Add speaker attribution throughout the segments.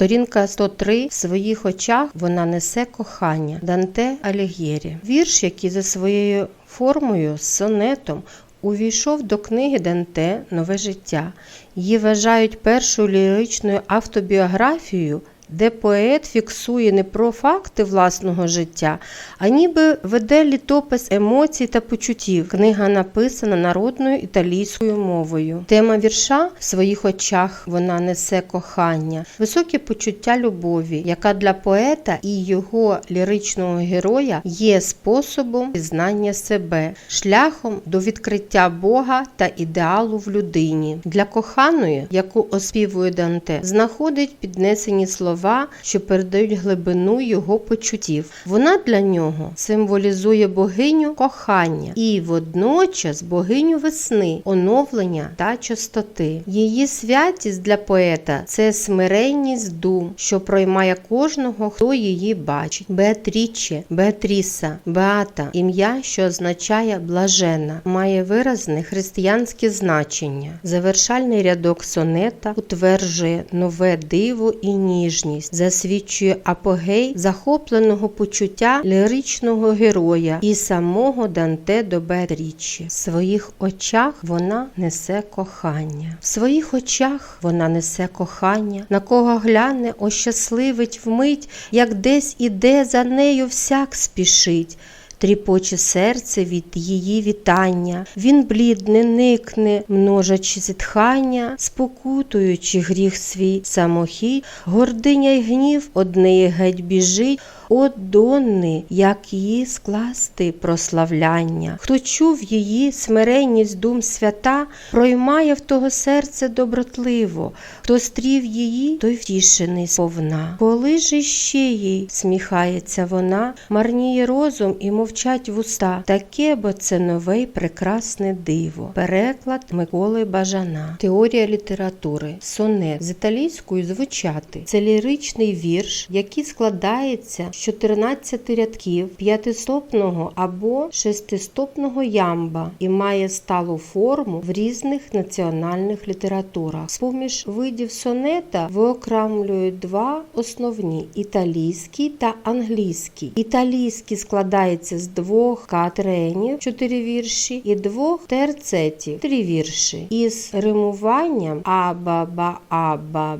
Speaker 1: Сторінка 103 в своїх очах вона несе кохання Данте Алігєрі. Вірш, який за своєю формою, сонетом, увійшов до книги Данте Нове життя. Її вважають першою ліричною автобіографією, де поет фіксує не про факти власного життя, а ніби веде літопис емоцій та почуттів. Книга написана народною італійською мовою. Тема вірша в своїх очах вона несе кохання, високе почуття любові, яка для поета і його ліричного героя є способом пізнання себе, шляхом до відкриття Бога та ідеалу в людині. Для коханої, яку оспівує Данте, знаходить піднесені слова, що передають глибину його почуттів. Вона для нього символізує богиню кохання і водночас богиню весни, оновлення та чистоти. Її святість для поета це смиренність дум, що проймає кожного, хто її бачить. Беатріче, Беатріса, Беата, ім'я, що означає блажена, має виразне християнське значення. Завершальний рядок сонета утверджує нове диво і ніжність, засвідчує апогей захопленого почуття ліричного героя і самого Данте до Беатрічі. В своїх очах вона несе кохання. В своїх очах вона несе кохання, на кого гляне, ощасливить вмить, як десь іде за нею всяк спішить. Тріпоче серце від її вітання, він блідне, никне, множачи зітхання, спокутуючи гріх свій самохід, гординя й гнів однеї геть біжить. От Донни, як її скласти прославляння. Хто чув її смиренність дум свята, проймає в того серце добротливо, хто стрів її, той втішений сповна. Коли ж іще їй сміхається вона, марніє розум і мовчать вуста. Таке, бо це нове й прекрасне диво. Переклад Миколи Бажана. Теорія літератури. Сонет з італійською звучати. Це ліричний вірш, який складається з 14 рядків п'ятистопного або шестистопного ямба і має сталу форму в різних національних літературах. З-поміж видів сонета виокремлюють два основні італійський та англійський. Італійський складається з двох катренів, чотири вірші, і двох терцетів, три вірші, із римуванням аба ба аба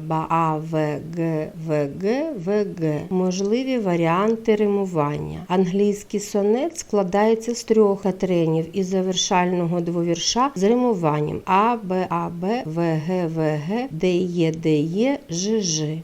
Speaker 1: варіанти римування. Англійський сонет складається з трьох катренів і завершального двовірша з римуванням а б а б в г в г д є д є ж ж.